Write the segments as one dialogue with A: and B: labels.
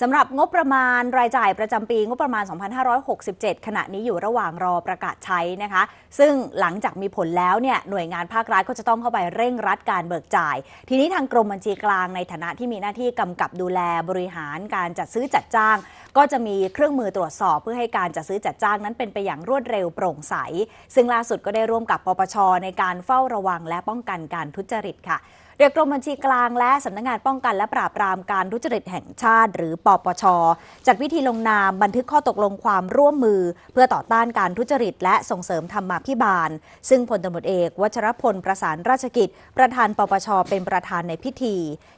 A: สำหรับงบประมาณรายจ่ายประจำปีงบประมาณ 2567 ขณะนี้อยู่ระหว่างรอประกาศใช้นะคะ ซึ่งหลังจากมีผลแล้วเนี่ยหน่วยงานภาครัฐก็จะต้องเข้าไปเร่งรัดการเบิกจ่าย ทีนี้ทางกรมบัญชีกลางในฐานะที่มีหน้าที่กำกับดูแลบริหารการจัดซื้อจัดจ้าง ก็จะมีเครื่องมือตรวจสอบ เพื่อให้การจัดซื้อจัดจ้างนั้นเป็นไปอย่างรวดเร็วโปร่งใส ซึ่งล่าสุดก็ได้ร่วมกับปปชในการเฝ้าระวังและป้องกันการทุจริตค่ะ โดยกรมบัญชีกลางและสำนักงานป้องกันและปราบปรามการทุจริตแห่งชาติ หรือปปช จัดพิธีลงนามบันทึกข้อตกลงความร่วมมือ เพื่อต่อต้านการทุจริต และส่งเสริมธรรมาภิบาล ซึ่งพลตำรวจเอก วัชรพลประสานราชกิจ ประธานปปช เป็นประธานในพิธี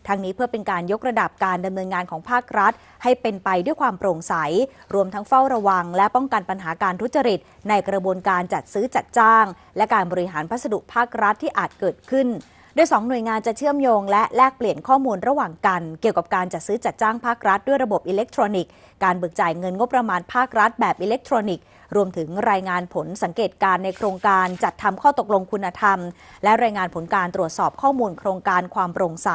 A: ทั้งนี้เพื่อเป็นการยกระดับการดำเนินงานของภาครัฐ ให้เป็นไปด้วยความโปร่งใส รวมทั้งเฝ้าระวัง และป้องกันปัญหาการทุจริต ในกระบวนการจัดซื้อจัดจ้าง และการบริหารพัสดุภาครัฐที่อาจเกิดขึ้น ดยสองหน่วยงานจะเชื่อมโยงและแลกเปลี่ยนข้อมูลระหว่างกัน เกี่ยวกับการจัดซื้อจัดจ้างภาครัฐด้วยระบบอิเล็กทรอนิกส์ การเบิกจ่ายเงินงบประมาณภาครัฐแบบอิเล็กทรอนิกส์ รวมถึงรายงานผลสังเกตการณ์ในโครงการจัดทำข้อตกลงคุณธรรม และรายงานผลการตรวจสอบข้อมูลโครงการความโปร่งใส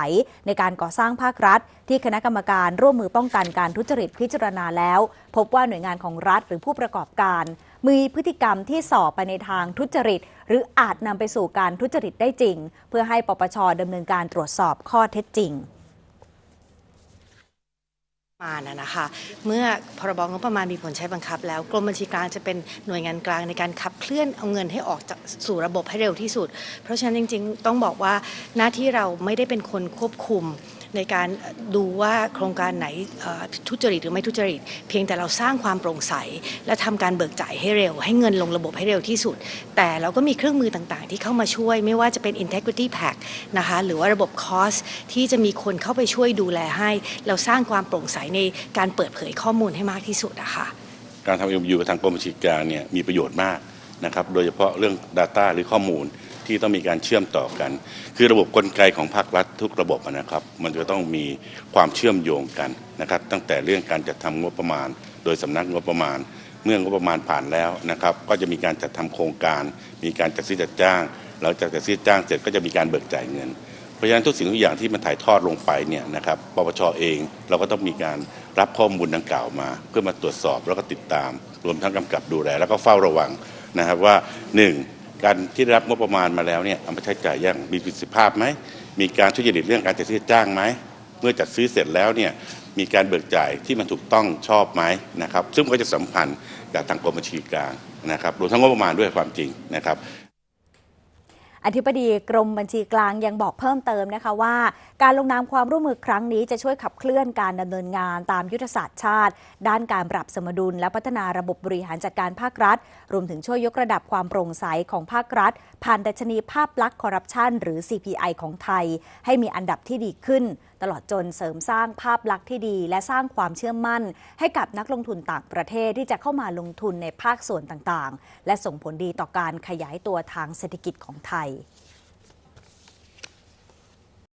A: ในการก่อสร้างภาครัฐ ที่คณะกรรมการร่วมมือป้องกันการทุจริตพิจารณาแล้ว พบว่าหน่วยงานของรัฐหรือผู้ประกอบการ มีพฤติกรรมที่ส่อไปในทางทุจริต หรืออาจนำไปสู่การทุจริตได้จริง เพื่อให้ปปชดำเนินการตรวจสอบข้อเท็จจริง
B: มานะนะคะเมื่อพรบงบประมาณมีผลใช้บังคับ แล้วกรมบัญชีกลางจะเป็นหน่วยงานกลางในการขับเคลื่อนเอาเงินให้ออกจากสู่ระบบให้เร็วที่สุด เพราะฉะนั้นจริง ๆ ต้องบอกว่าหน้าที่เราไม่ได้เป็นคนควบคุม ในการดูว่าโครงการไหนทุจริตหรือไม่ทุจริต เพียงแต่เราสร้างความโปร่งใส และทำการเบิกจ่ายให้เร็ว ให้เงินลงระบบให้เร็วที่สุด แต่เราก็มีเครื่องมือต่างๆ ที่เข้ามาช่วย ไม่ว่าจะเป็น integrity pack นะคะหรือว่าระบบ cost ที่จะมีคนเข้าไปช่วยดูแลให้ เราสร้างความโปร่งใสในการเปิดเผยข้อมูลให้มากที่สุดอะค่ะ
C: การทำ MOU กับทางกรมบัญชีกลางเนี่ยมีประโยชน์มากนะครับโดยเฉพาะเรื่อง Data หรือข้อมูล ที่ต้องมีการเชื่อมต่อกัน คือระบบกลไกของภาครัฐทุกระบบนะครับ มันจะต้องมีความเชื่อมโยงกันนะครับ ตั้งแต่เรื่องการจัดทำงบประมาณ โดยสำนักงบประมาณ เมื่องบประมาณผ่านแล้วนะครับ ก็จะมีการจัดทำโครงการ มีการจัดซื้อจัดจ้างหลังจากจัดซื้อจ้างเสร็จก็จะมีการเบิกจ่ายเงินเพราะฉะนั้นทุกสิ่งทุกอย่างที่มันถ่ายทอดลงไปเนี่ยนะครับปปชเองเราก็ต้องมีการรับข้อมูลดังกล่าวมา เพื่อมาตรวจสอบแล้วก็ติดตาม รวมทั้งกำกับดูแลแล้วก็เฝ้าระวังนะครับว่าหนึ่ง การที่รับงบประมาณมาแล้วเนี่ยเอามาใช้จ่ายอย่างมีประสิทธิภาพไหมมีการทุจริตเรื่องการจัดซื้อจ้างไหมเมื่อจัดซื้อเสร็จแล้วเนี่ยมีการเบิกจ่ายที่มันถูกต้องชอบไหมนะครับ ซึ่งก็จะสัมพันธ์กับทางกรมบัญชีกลางนะครับรวมทั้งงบประมาณด้วยความจริงนะครับ
A: อธิบดีกรมบัญชีกลางยังบอกเพิ่มเติมนะคะว่า การลงนามความร่วมมือครั้งนี้จะช่วยขับเคลื่อนการดำเนินงานตามยุทธศาสตร์ชาติ ด้านการปรับสมดุลและพัฒนาระบบบริหารจัดการภาครัฐ รวมถึงช่วยยกระดับความโปร่งใสของภาครัฐ ผ่านดัชนีภาพลักษณ์คอร์รัปชันหรือ CPI ของไทย ให้มีอันดับที่ดีขึ้น ตลอดจนเสริมสร้างภาพลักษณ์ที่ดี และสร้างความเชื่อมั่น ให้กับนักลงทุนต่างประเทศที่จะเข้ามาลงทุนในภาคส่วนต่างๆ และส่งผลดีต่อการขยายตัวทางเศรษฐกิจของไทย faith.